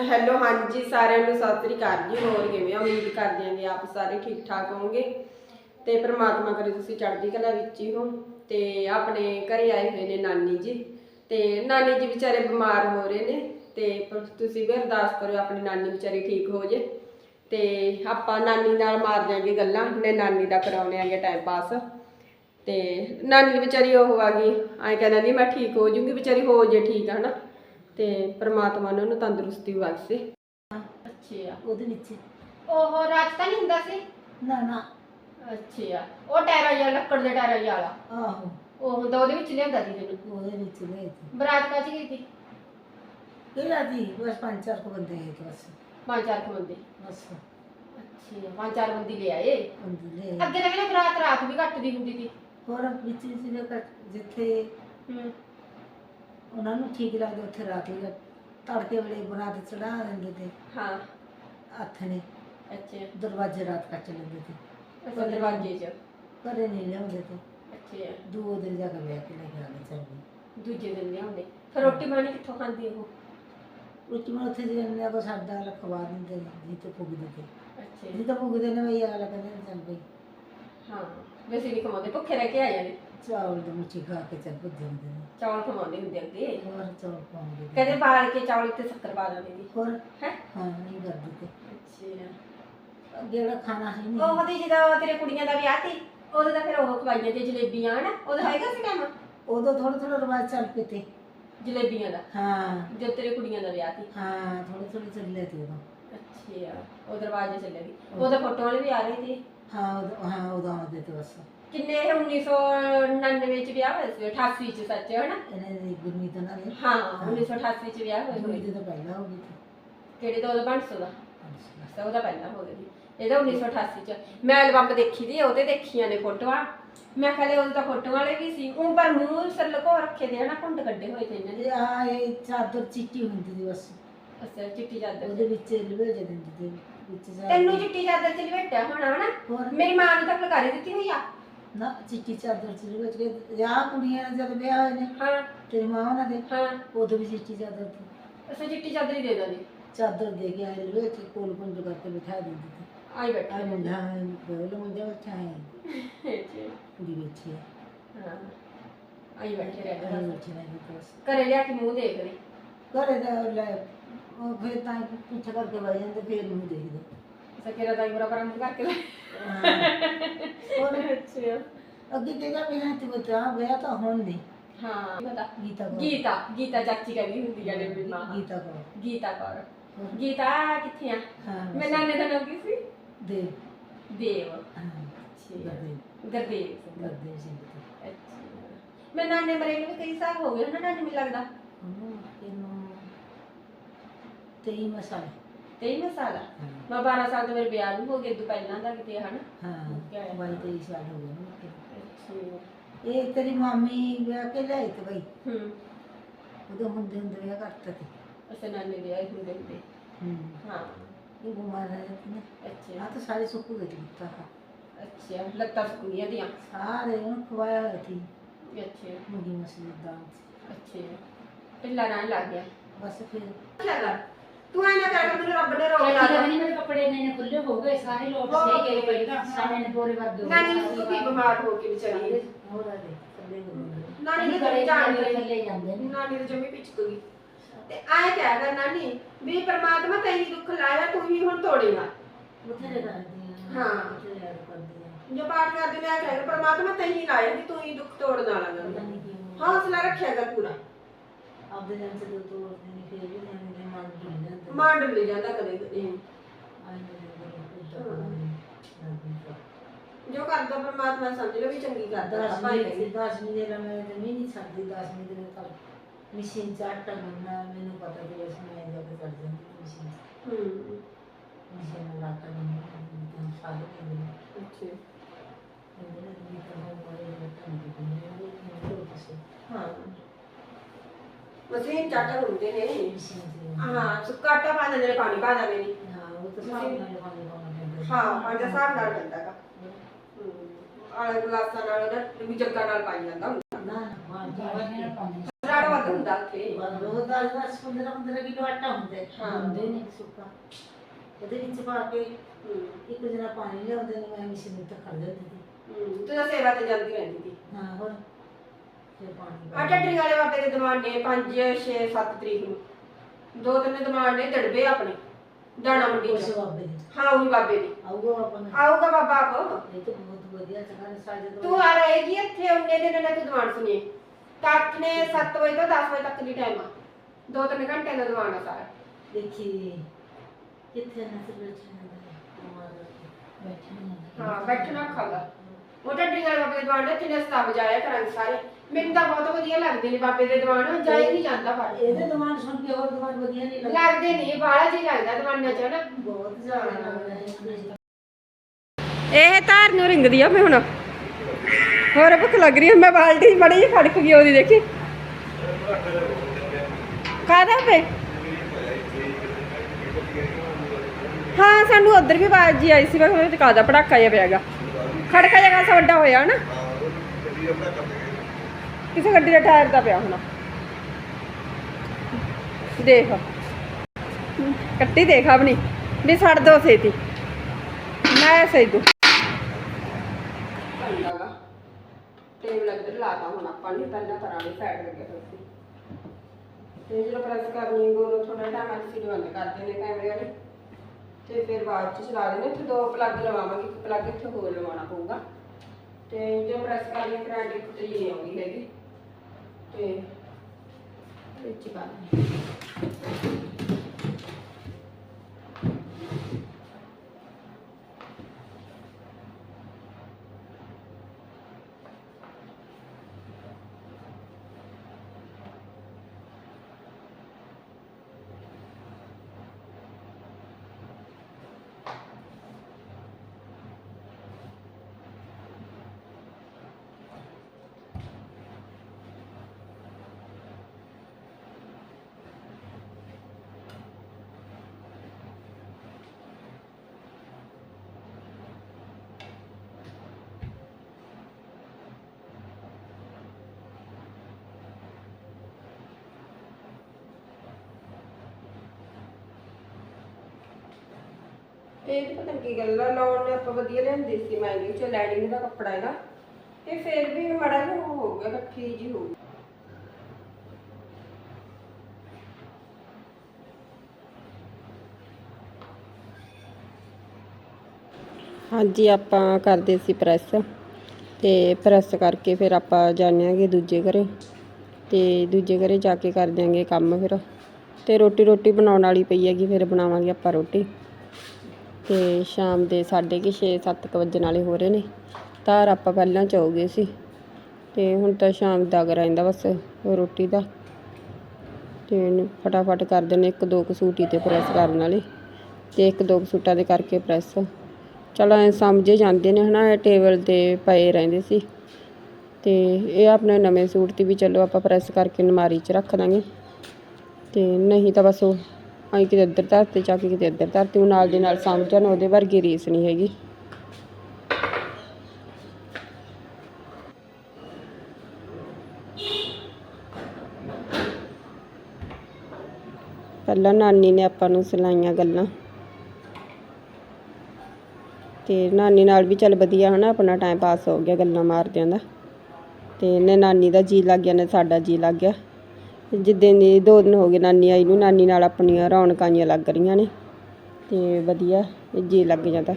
Hello ਹਾਂਜੀ, ਸਾਰਿਆਂ ਨੂੰ ਸਤਿ ਸ੍ਰੀ ਅਕਾਲ ਜੀ, ਹੋਰ ਕਿਵੇਂ ਹੋ? ਉਮੀਦ ਕਰਦੇ ਹਾਂ ਕਿ ਆਪ ਸਾਰੇ ਠੀਕ ਠਾਕ ਹੋਵੋਗੇ। ਤੇ ਪ੍ਰਮਾਤਮਾ ਕਰੇ ਤੁਸੀਂ ਚੜ੍ਹਦੀ ਕਲਾ ਵਿੱਚ ਹੀ ਹੋ ਤੇ ਆਪਣੇ ਘਰੇ ਆਏ ਹੋਏ ਨੇ ਨਾਨੀ ਜੀ। ਤੇ ਨਾਨੀ ਜੀ ਵਿਚਾਰੇ ਬਿਮਾਰ ਹੋ ਰਹੇ ਨੇ ਤੇ ਤੁਸੀਂ ਵੀ ਅਰਦਾਸ ਕਰੋ ਆਪਣੀ ਨਾਨੀ ਵਿਚਾਰੀ ਠੀਕ ਹੋ ਜੇ। ਤੇ ਆਪਾਂ ਨਾਨੀ ਨਾਲ ਮਾਰ ਦਿਆਂਗੇ ਗੱਲਾਂ ਨੇ ਨਾਨੀ ਦਾ ਕਰਾਉਣੇ ਆਂਗੇ ਟਾਈਮ ਪਾਸ ਤੇ ਨਾਨੀ ਵਿਚਾਰੀ ਉਹ ਆ ਗਈ, ਐਂ ਕਹਿੰਦਾ ਨਹੀਂ ਮੈਂ ਠੀਕ ਹੋ ਜੂੰਗੀ, ਵਿਚਾਰੀ ਹੋ ਜੇ ਠੀਕ ਹੈ ਨਾ ਤੇ ਪ੍ਰਮਾਤਮਾ ਨੇ ਉਹਨੂੰ ਤੰਦਰੁਸਤੀ ਬਖਸ਼ੇ। ਅੱਛਾ ਉਹਦੇ ਵਿੱਚ ਉਹ ਰਾਤ ਤਾਂ ਨਹੀਂ ਹੁੰਦਾ ਸੀ? ਨਾ ਨਾ। ਅੱਛਾ ਉਹ ਟਾਇਰਾਂ ਜਿਹਾ ਲੱਕੜ ਦੇ ਟਾਇਰਾਂ ਜਿਹਾ ਵਾਲਾ। ਆਹੋ। ਉਹ ਹੁੰਦਾ ਉਹਦੇ ਵਿੱਚ ਲਿਆਂਦਾ ਸੀ ਤੈਨੂੰ? ਉਹਦੇ ਬਰਾਤ ਕਾਚ ਗਈ ਸੀ? ਕਿਹੜਾ ਦੀ ਬਸ ਪੰਜ ਚਾਰ ਕੁ ਬੰਦੇ ਆਏ ਤੇ ਬਸ। ਪੰਜ ਚਾਰ ਕੁ ਬੰਦੇ। ਬਸ। ਅੱਛਾ ਪੰਜ ਚਾਰ ਬੰਦੇ ਲੈ ਆਏ। ਬੰਦੇ ਲੈ ਅੱਗੇ ਤਾਂ ਕਹਿੰਦੇ ਬਰਾਤ ਰਾਤ ਵੀ ਘੱਟ ਦੀ ਹੁੰਦੀ ਸੀ। ਹੋਰ ਵਿੱਚ ਵਿੱਚ ਦੇ ਘੱਟ- ਜਿੱਥੇ ਹੂੰ। ਉਹਨਾਂ ਨੂੰ ਠੀਕ ਲੱਗਦਾ ਉੱਥੇ ਰਾਤ ਹੀ ਤੜਕੇ ਵੇਲੇ ਬਰਾਤ ਚੜਾ ਦਿੰਦੇ ਤੇ। ਹਾਂ। ਹੱਥ ਨੇ ਅੱਛਾ। ਦਰਵਾਜ਼ੇ ਰਾਤ ਕੱਚ ਲੈਂਦੇ ਤੇ। ਦਰਵਾਜ਼ੇ 'ਚ? ਘਰੇ ਨਹੀਂ ਲਿਆਉਂਦੇ ਤੇ। ਅੱਛਾ। ਦੋ ਦਿਨ ਜਾ ਕੇ ਵਿਆਹ ਕੇ ਲੈ ਕੇ ਆਉਂਦੇ ਚੱਲਦੇ ਦੂਜੇ ਦਿਨ ਲਿਆਉਂਦੇ। ਫਿਰ ਰੋਟੀ ਪਾਣੀ ਕਿੱਥੋਂ ਖਾਂਦੀ ਉਹ? ਉੱਚ ਮੈਂ ਉੱਥੇ ਜਿੰਨੇ ਕੋ ਸਾਡਾ ਲਖਵਾ ਦਿੰਦੇ ਜੀ ਤੇ ਪੁੱਗਦੇ ਤੇ। ਅੱਛਾ। ਜੀ ਤਾਂ ਪੁੱਗਦੇ ਨੇ ਬਈ ਅਗਲਾ ਕਹਿੰਦੇ ਨੇ ਚੱਲ ਬਈ ਹਾਂ। ਵੈਸੇ ਨਹੀਂ ਕਮਾਉਂਦੇ ਭੁੱਖੇ ਰਹਿ ਕੇ ਆ ਜਾਂਦੇ। ਚਾਵਲ ਦੀ ਮੁੱਠੀ ਖਾ ਕੇ ਚੱਲ ਭੱਜ ਜਾਂਦੇ ਨੇ ਚੌਲ ਖਵਾਉਂਦੇ ਹੁੰਦੇ ਅੱਗੇ? ਹੋਰ ਚੌਲ ਪਾਉਂਦੇ ਨੇ। ਕਦੇ ਬਾਲ ਕੇ ਚੌਲ ਉੱਤੇ ਸ਼ੱਕਰ ਪਾ ਦਿੰਦੇ ਸੀ ਹੋਰ? ਹੈ? ਹਾਂ ਨਹੀਂ ਕਰਦੇ ਤੇ। ਅੱਛਾ। ਜਿਹੜਾ ਖਾਣਾ ਹੈ ਨਹੀਂ। ਉਹ ਉਹਦੀ ਜਦੋਂ ਤੇਰੇ ਕੁੜੀਆਂ ਦਾ ਵਿਆਹ ਸੀ ਉਦੋਂ ਤਾਂ ਫਿਰ ਉਹ ਖਵਾਈਆਂ ਤੇ ਜਲੇਬੀਆਂ ਹਨਾ? ਉਦੋਂ ਹੈਗਾ ਸੀ ਕੰਮ। ਉਦੋਂ ਥੋੜਾ ਥੋੜਾ ਰਿਵਾਜ ਚੱਲ ਪਏ ਤੇ। ਜਲੇਬੀਆਂ ਦਾ? ਹਾਂ। ਜਦ ਤੇਰੇ ਕੁੜੀਆਂ ਦਾ ਵਿਆਹ ਸੀ। ਹਾਂ ਥੋੜੇ ਥੋੜੇ ਚੱਲੇ ਤੇ ਉਦੋਂ। ਅੱਛਾ ਉਹ ਦਰਵਾਜ਼ੇ ਚੱਲੇ ਸੀ। ਉਹਦੇ ਫੋਟੋ ਵਾਲੇ ਵੀ ਆ ਰਹੇ ਸੀ। ਹਾਂ ਉਦੋਂ ਹਾਂ ਉਦੋਂ ਆਉਂਦੇ ਤੇ ਬਸ। ਕਿੰਨੇ ਇਹ 1999 ਚ ਵਿਆਹ ਹੋਇਆ ਸੀ 88 ਚ ਸੱਚ ਇਹਨਾਂ ਦੀ ਗੁਰਮੀਤ ਦੇ ਹਾਂ। 1988 ਚ ਵਿਆਹ ਹੋਇਆ ਹੋਇਆ। ਗੁਰਮੀਤ ਤਾਂ ਪਹਿਲਾਂ ਹੋ ਗਈ ਸੀ। ਕਿਹੜੇ ਦਾ ਉਹਦਾ ਦਾ ਅੱਛਾ ਉਹਦਾ ਪਹਿਲਾਂ ਹੋ ਗਿਆ ਸੀ। ਇਹਦਾ 1988 ਚ। ਮੈਂ ਐਲਬਮ ਦੇਖੀ ਦੀ ਉਹਤੇ ਦੇਖੀਆਂ ਨੇ ਫੋਟੋਆਂ। ਮੈਂ ਕਹਿੰਦੇ ਉਹਦੇ ਤਾਂ ਫੋਟੋ ਵਾਲੇ ਵੀ ਸੀ। ਉਹ ਪਰ ਮੂੰਹ ਸਰ ਲਕੋ ਰੱਖੇ ਦੇ ਹਨਾ ਕੁੰਡ ਕੱਢੇ ਹੋਏ ਤੇ ਇਹਨਾਂ ਦੇ। ਇਹ ਆ ਇਹ ਚਾਦਰ ਚਿੱਟੀ ਹੁੰਦੀ ਸੀ ਬਸ। ਅੱਛਾ ਚਿੱਟੀ ਚਾਦਰ। ਉਹਦੇ ਵਿੱਚ ਲਵੇਜ ਦਿੰਦੇ ਤੇ ਵਿੱਚ ਜਾ ਤੈਨੂੰ ਚਿੱਟੀ ਚਾਦਰ ਚ ਲਵੇਟਿਆ ਹੋਣਾ ਹਨਾ? ਹੋਰ। ਮੇਰੀ ਮਾਂ ਨੂੰ ਤਾਂ ਫੁਲਕਾਰੀ ਦਿੱਤੀ ਹੋਈ ਆ। ਨਾ ਚਿੱਟੀ ਚਾਦਰ ਚ ਲਵੇਜ ਕੇ ਵਿਆਹ ਕੁੜੀਆਂ ਨੇ ਜਦ ਵਿਆਹ ਹੋਏ ਨੇ ਹਾਂ। ਤੇਰੀ ਮਾਂ ਉਹਨਾਂ ਦੇ ਹਾਂ। ਉਦੋਂ ਵੀ ਚਿੱਟੀ ਚਾਦਰ ਸੀ। ਅੱਛਾ ਚਿੱਟੀ ਚਾਦਰ ਹੀ ਦੇ ਦਾਂਗੇ। ਚਾਦਰ ਦੇ ਕੇ ਆਏ ਲਵੇਜ ਕੇ ਕੋਲ ਕੁੰਜ ਕਰਕੇ ਬਿਠਾ ਦਿੰਦੇ ਤੇ ਆਈ ਬੈਠੇ। ਆ ਮੁੰਡਾ ਬੋਲ ਮੁੰਡਾ ਬੱਚਾ ਹੈ ਕੁੜੀ ਬੈਠੀ ਹੈ। ਹਾਂ। ਆਈ ਬੈਠੇ ਰਹਿ ਆਏ ਬਸ। ਘਰੇ ਲਿਆ ਕੇ ਮੂੰਹ ਦੇਖ ਲਈ ਘਰੇ ਦਾ ਲੈ ਉਹ ਫਿਰ ਤਾਂ ਪਿੱਛੇ ਕਰਕੇ ਬਹਿ ਜਾਂਦੇ ਫਿਰ ਨੂੰ ਦੇਖਦੇ। ਸਕਿਰਾ ਦਾ ਬਰਾ ਬਰਾ ਮੂੰਹ ਕਰਕੇ ਲੈ ਹੋਰ ਅੱਛਾ ਅੱਗੇ ਕਿਹੜਾ ਵੀ ਹੈ ਤੇ ਬਤਾ ਵਿਆਹ ਤਾਂ ਹੁਣ ਨਹੀਂ। ਹਾਂ ਪਤਾ ਗੀਤਾ ਕੌਰ। ਗੀਤਾ ਗੀਤਾ ਚਾਚੀ ਕਹਿੰਦੀ ਹੁੰਦੀ ਆ ਮੇਰੀ ਮਾਂ। ਗੀਤਾ ਕੌਰ। ਗੀਤਾ ਕੌਰ। ਹੋਰ। ਗੀਤਾ ਕਿੱਥੇ ਆ? ਹਾਂ ਮੈਂ ਨਾਨੇ ਦਾ ਨਾਮ ਕੀ ਸੀ? ਦੇ ਦੇਵ। ਹਾਂ ਗਰਦੇ ਗੁਰਦੇਵ। ਸਿੰਘ ਗਰਦੇ ਅੱਛਾ। ਮੈਂ ਨਾਨੇ ਮਰੇ ਨੂੰ ਵੀ ਕਈ ਸਾਲ ਹੋ ਗਏ ਹਨਾ ਨਾਨੀ ਮੈਨੂੰ ਲੱਗਦਾ। ਉਹਨੂੰ ਇਹਨੂੰ ਤੇਈ ਮਸਾਲੇ ਤੇਈ ਮਸਾਲਾ ਹਾਂ ਮੈਂ 12 ਸਾਲ ਤੋਂ ਮੇਰੇ ਵਿਆਹ ਵੀ ਹੋ ਗਏ ਤੋਂ ਪਹਿਲਾਂ ਦਾ ਕਿਤੇ ਹਨਾ? ਹੈ? ਬਾਈ ਤੇਈ ਸਾਲ ਹੋ ਗਏ ਨਾ ਅੱਛਾ। ਇਹ ਤੇਰੀ ਮਾਮੀ ਵਿਆਹ ਕੇ ਲਿਆਈ ਤੇ ਬਈ? ਹੂੰ ਉਹਦੇ ਹੁੰਦੇ ਹੁੰਦੇ ਵਿਆਹ ਕਰਤਾ ਤੇ ਅਸਾਂ ਨਾਨੇ ਆਏ ਹੁੰਦੇ ਹੁੰਦੇ। ਹੂੰ ਹਾਂ। ਇਹ ਬਿਮਾਰ ਹੈ ਨਾ। ਅੱਛਾ। ਆ ਤਾਂ ਸਾਰੇ ਸੁੱਕ ਗਏ ਦਿੱਤਾ ਅੱਛਾ ਲੱਤਾਂ ਸੁਕੀਆਂ ਦੀਆਂ ਸਾਰੇ ਉਹਨੂੰ ਖਵਾਇਆ ਹੋਇਆ ਸੀ। ਅੱਛਾ। ਮੁੰਗੀ ਮਸਲੀ ਦਾ ਅੱਛਾ। ਢਿੱਲਾ ਰਹਿਣ ਲੱਗ ਗਿਆ। ਬਸ ਫਿਰ। ਚੱਲ ਤੂੰ ਐਂ ਨਾ ਕਰ ਮੈਨੂੰ ਰੱਬ ਨੇ ਰੋਕ ਲਾ ਦਿੱਤਾ। ਮੇਰੇ ਕੱਪੜੇ ਨੇ ਨੇ ਖੁੱਲੇ ਹੋ ਗਏ ਸਾਰੇ ਲੋਟ ਸਹੀ ਗਏ ਪਹਿਲਾਂ ਸਾਰੇ ਨੇ ਬੋਰੇ ਵੱਧ ਹੋ ਨਾਨੀ ਨੂੰ ਵੀ ਬਿਮਾਰ ਹੋ ਕੇ ਵਿਚਾਰੀ? ਹੋਰ ਆ ਦੇ ਥੱਲੇ ਹੋ ਗਏ। ਨਾਨੀ ਨੂੰ ਘਰੇ ਨਹੀਂ ਥੱਲੇ ਜਾਂਦੇ ਨੇ। ਨਾਨੀ ਦੇ ਜਮੀ ਪਿਚਕ ਗਈ ਤੇ ਆਏ ਕਹਿ ਕਰ ਨਾਨੀ ਵੀ ਪ੍ਰਮਾਤਮਾ ਤੈਨੂੰ ਦੁੱਖ ਲਾਇਆ ਤੂੰ ਹੀ ਹੁਣ ਤੋੜੇਗਾ ਬਥੇਰੇ ਕਰਦੇ ਆ ਹਾਂ। ਬਥੇਰੇ ਯਾਦ ਕਰਦੇ ਆ। ਜੋ ਪਾਠ ਕਰਦੇ ਮੈਂ ਕਹਿ ਪ੍ਰਮਾਤਮਾ ਤੈਨੂੰ ਹੀ ਲਾਇਆ ਵੀ ਤੂੰ ਹੀ ਦੁੱਖ ਤੋੜਨ ਵਾਲਾ ਨਹੀਂ ਕੀ ਹੌਸਲਾ ਰੱਖਿਆ ਕਰ ਪੂਰਾ। ਆਪਦੇ ਜਨ ਸੇ ਦੋ ਤੋੜਦੇ ਨੇ ਫਿਰ ਵੀ ਨਿਆਣੇ ਦੇ ਮਨ ਢਿੱਲ ਜਾਂਦੇ ਮਾਂਡ ਲੈ ਜਾਂਦਾ ਕਦੇ ਕਦੇ। ਜੋ ਕਰਦਾ ਪ੍ਰਮਾਤਮਾ ਸਮਝ ਲਓ ਵੀ ਚੰਗੀ ਕਰਦਾ ਭਾਈ ਦਸਵੀਂ ਦਸਵੀਂ ਦੇ ਮੈਂ ਤੇ ਨਹੀਂ ਛੱਡਦੀ ਦਸਵੀਂ ਦੇ ਤੱਕ ਮਸ਼ੀਨ ਚਾਟ ਕਰਨਾ ਮੈਨੂੰ ਪਤਾ ਤੇ ਇਸ ਮੈਂ ਜਾ ਕੇ ਕਰ ਜਾਂਦੀ ਮਸ਼ੀਨ ਹੂੰ। ਮਸ਼ੀਨ ਲਾ ਕੇ ਮੈਂ ਸਾਰੇ ਦੇ ਅੱਛਾ। ਇਹਦੇ ਨਾਲ ਵੀ ਤਾਂ ਹੋ ਗਏ ਤਾਂ ਨਹੀਂ ਉਹ ਕਿਸੇ ਹਾਂ। ਮਸੀਂ ਚਾਟਾ ਹੁੰਦੇ ਨੇ। ਹਾਂ ਸੁੱਕਾ ਆਟਾ ਪਾ ਦਿੰਦੇ ਨੇ ਪਾਣੀ ਪਾ ਦਿੰਦੇ ਨੇ। ਹਾਂ ਦਾ ਹਿਸਾਬ ਨਾਲ ਪੈਂਦਾ ਗਾ ਆਲੇ ਗਲਾਸਾਂ ਨਾਲ ਉਹਦਾ ਵੀ ਜੱਗਾ ਨਾਲ ਪਾਈ ਜਾਂਦਾ ਹੁੰਦਾ। ਰਾੜਾ ਵੱਧ ਹੁੰਦਾ ਉੱਥੇ। ਬਸ ਉਹ ਦਸ ਦਸ 15 15 ਕਿਲੋ ਆਟਾ ਹੁੰਦਾ ਹੈ। ਹਾਂ। ਹੁੰਦੇ ਨੇ ਸੁੱਕਾ। ਉਹਦੇ ਵਿੱਚ ਪਾ ਕੇ ਹੂੰ। ਇੱਕ ਜਣਾ ਪਾਣੀ ਲਿਆਉਂਦੇ ਨੇ ਮੈਂ ਮਸ਼ੀਨ ਤੇ ਤੂੰ ਸੇਵਾ ਤੇ ਜਾਂਦੀ ਰਹਿੰਦੀ ਸੀ। ਹਾਂ। ਆ ਵਾਲੇ ਬਾਬੇ ਦੇ ਦਿਮਾਗ ਨੇ 5 6 7 ਤਰੀਕ ਨੂੰ। ਦੋ ਤਿੰਨ ਦਿਮਾਗ ਨੇ ਦੜਬੇ ਆਪਣੇ। ਦਾਣਾ ਮੰਡੀ ਉਸ ਚ ਬਾਬੇ ਦੇ। ਹਾਂ ਉਹੀ ਬਾਬੇ ਦੀ। ਆਊਗਾ ਆਪਾਂ ਨੂੰ। ਆਊਗਾ ਬਾਬਾ ਆਪ। ਇਹ ਤਾਂ ਬਹੁਤ ਵਧੀਆ ਨੇ ਸਾਡੇ ਤੋਂ। ਤੂੰ ਆ ਰਹੇਗੀ ਇੱਥੇ ਉਹਨੇ ਦਿਨ ਨੇ ਤੂੰ ਦਿਮਾਗ ਸੁਣੀ ਤਾਂ ਅੱਠ ਨੇ 7 ਵਜੇ ਤੋਂ 10 ਵਜੇ ਤੱਕ ਦੀ ਟਾਈਮ ਆ। ਦੋ ਤਿੰਨ ਘੰਟੇ ਦਾ ਦਿਮਾਗ ਆ ਸਾਰਾ। ਦੇਖੀ ਕਿੱਥੇ ਨਾ ਤੇ ਬੈਠੇ ਨੇ ਬੈਠੇ ਨੇ ਹਾਂ ਬੈਠਣਾ ਖਾਗਾ ਉਹ ਵਾਲੇ ਬਾਬੇ ਦੇ ਦਿਮਾਗ ਨੇ ਤਿੰਨੇ ਸਤਾਬ ਜਾਇਆ ਕਰਾਂਗੇ ਸਾਰੇ। ਮੈਨੂੰ ਤਾਂ ਬਹੁਤ ਵਧੀਆ ਲੱਗਦੇ ਨੇ ਬਾਬੇ ਦੇ ਦਿਮਾਗ ਜਾਈ ਨਹੀਂ ਜਾਂਦਾ ਪਰ ਇਹਦੇ ਦਿਮਾਗ ਸੁਣ ਕੇ ਹੋਰ ਦਿਮਾਗ ਵਧੀਆ ਨਹੀਂ ਲੱਗਦਾ। ਲੱਗਦੇ ਨਹੀਂ ਬਾਹਲਾ ਜੀ ਲੱਗਦਾ ਦਿਮਾਗਾਂ ਚ ਹਨਾ? ਬਹੁਤ ਜ਼ਿਆਦਾ ਲੱਗਦਾ ਹੈ ਇਹ ਧਾਰ ਨੂੰ ਰਿੰਗਦੀ ਆ ਮੈਂ ਹੁਣ। ਹੋਰ ਭੁੱਖ ਲੱਗ ਰਹੀ ਹੈ ਮੈਂ ਬਾਲਟੀ ਬੜੀ ਜਿਹੀ ਖੜਕ ਗਈ ਉਹਦੀ ਦੇਖੀ। ਕਾਹਦਾ ਪੇ? ਹਾਂ ਸਾਨੂੰ ਉਧਰ ਵੀ ਆਵਾਜ਼ ਜੀ ਆਈ ਸੀ ਮੈਂ ਕਿਹਾ ਕਾਹਦਾ ਪੜਾਕਾ ਜਿਹਾ ਪਿਆਗਾ ਖੜਕਾ ਜਿਹਾ ਖਾਸਾ ਵੱਡਾ ਹੋਇਆ ਨਾ ਕਿਸੇ ਗੱਡੀ ਦਾ ਟਾਇਰ ਦਾ ਪਿਆ ਹੋਣਾ। ਦੇਖ। ਕੱਟੀ ਦੇਖ ਆਪਣੀ। ਨਹੀਂ ਛੱਡ ਦੋ ਸੇਤੀ। ਮੈਂ ਸਹੀ ਦੂ। ਟੇਬਲ ਇੱਧਰ ਲਾਤਾ ਹੁਣ ਆਪਾਂ ਨੇ, ਪਹਿਲਾਂ ਕਰਾਂਗੇ ਸਾਈਡ ਲੱਗੇ ਸੀ। ਤੇ ਜਦੋਂ ਪ੍ਰੈਸ ਕਰਨੀ ਗੋਲ ਥੋੜਾ ਟਾਈਮ ਅਸੀਂ ਬੰਦ ਕਰਦੇ ਨੇ ਕੈਮਰੇ ਵਾਲੇ। ਤੇ ਫਿਰ ਬਾਅਦ ਚ ਚਲਾ ਦੇਣੇ ਇੱਥੇ ਦੋ ਪਲੱਗ ਲਵਾਵਾਂਗੇ, ਇੱਕ ਪਲੱਗ ਇੱਥੇ ਹੋਰ ਲਵਾਉਣਾ ਪਊਗਾ। ਤੇ ਜੇ ਪ੍ਰੈਸ ਕਰਨੀ ਫਿਰ ਐਂਡੀ ਫੁੱਟ ਨਹੀਂ ਆਉਂਦੀ ਹੈਗੀ। ਤੇ ਵਿੱਚ ਪਾ ਦੇਣੀ ਇਹ ਤਾਂ ਪਤਾ ਨੀ ਕੀ ਗੱਲ ਆ, ਲਾਉਣ ਨੇ ਆਪਾਂ ਵਧੀਆ ਲਿਆਂਦੇ ਸੀ ਮਹਿੰਗੀ ਚ ਲੈਡਿੰਗ ਦਾ ਕੱਪੜਾ ਇਹਦਾ ਤੇ ਫਿਰ ਵੀ ਮੜਾ ਜਿਹਾ ਉਹ ਹੋ ਗਿਆ, ਇਕੱਠੀ ਜੀ ਹੋ ਗਈ। ਹਾਂਜੀ, ਆਪਾਂ ਕਰਦੇ ਸੀ ਪ੍ਰੈਸ। ਤੇ ਪ੍ਰੈਸ ਕਰਕੇ ਫਿਰ ਆਪਾਂ ਜਾਂਦੇ ਆਂਗੇ ਦੂਜੇ ਘਰੇ। ਤੇ ਦੂਜੇ ਘਰੇ ਜਾ ਕੇ ਕਰ ਦਿਆਂਗੇ ਕੰਮ ਫਿਰ। ਤੇ ਰੋਟੀ ਰੋਟੀ ਬਣਾਉਣ ਵਾਲੀ ਪਈ ਹੈਗੀ, ਫਿਰ ਬਣਾਵਾਂਗੇ ਆਪਾਂ ਰੋਟੀ। ਤੇ ਸ਼ਾਮ ਦੇ ਸਾਢੇ ਕੁ ਛੇ, ਸੱਤ ਕੁ ਵੱਜਣ ਵਾਲੇ ਹੋ ਰਹੇ ਨੇ। ਧਾਰ ਆਪਾਂ ਪਹਿਲਾਂ ਚੋ ਗਏ ਸੀ। ਤੇ ਹੁਣ ਤਾਂ ਸ਼ਾਮ ਦਾ ਅਗਰ ਰਹਿੰਦਾ ਬਸ ਰੋਟੀ ਦਾ। ਤੇ ਇਹਨੂੰ ਫਟਾਫਟ ਕਰ ਦੇਣੇ ਇੱਕ ਦੋ ਕੁ ਸੂਟੀ ਤੇ ਪ੍ਰੈਸ ਕਰਨ ਵਾਲੇ। ਤੇ ਇੱਕ ਦੋ ਕੁ ਸੂਟਾਂ ਦੇ ਕਰਕੇ ਪ੍ਰੈਸ ਚਲੋ ਐ ਸਮਝੇ ਜਾਂਦੇ ਨੇ ਹਨਾ, ਇਹ ਟੇਬਲ ਤੇ ਪਏ ਰਹਿੰਦੇ ਸੀ। ਤੇ ਇਹ ਆਪਣੇ ਨਵੇਂ ਸੂਟ 'ਤੇ ਵੀ ਚਲੋ ਆਪਾਂ ਪ੍ਰੈਸ ਕਰਕੇ ਨਮਾਰੀ 'ਚ ਰੱਖ ਦਾਂਗੇ। ਤੇ ਨਹੀਂ ਤਾਂ ਬਸ ਉਹ ਅਸੀਂ ਕਿਤੇ ਇੱਧਰ ਧਰਤੇ ਚੱਕ ਕੇ ਕਿਤੇ ਇੱਧਰ ਧਰਤੇ, ਉਹ ਨਾਲ ਦੇ ਨਾਲ ਸਮਝਣ, ਉਹਦੇ ਵਰਗੀ ਰੀਸ ਨਹੀਂ ਹੈਗੀ। ਪਹਿਲਾਂ ਨਾਨੀ ਨੇ ਆਪਾਂ ਨੂੰ ਸੁਣਾਈਆਂ ਗੱਲਾਂ। ਤੇ ਨਾਨੀ ਨਾਲ ਵੀ ਚੱਲ ਵਧੀਆ ਹਨਾ, ਆਪਣਾ ਟਾਈਮ ਪਾਸ ਹੋ ਗਿਆ ਗੱਲਾਂ ਮਾਰਦਿਆਂ ਦਾ। ਤੇ ਨੇ ਨਾਨੀ ਦਾ ਜੀ ਲੱਗ ਗਿਆ ਨੇ ਸਾਡਾ ਜੀ ਲੱਗ ਗਿਆ। ਜਿੱਦਾਂ ਦੀ ਦੋ ਦਿਨ ਹੋ ਗਏ ਨਾਨੀ ਆਈ ਨੂੰ, ਨਾਨੀ ਨਾਲ ਆਪਣੀਆਂ ਰੌਣਕਾਂ ਜਿਹੀਆਂ ਲੱਗ ਰਹੀਆਂ ਨੇ ਅਤੇ ਵਧੀਆ, ਜੀ ਲੱਗ ਜਾਂਦਾ।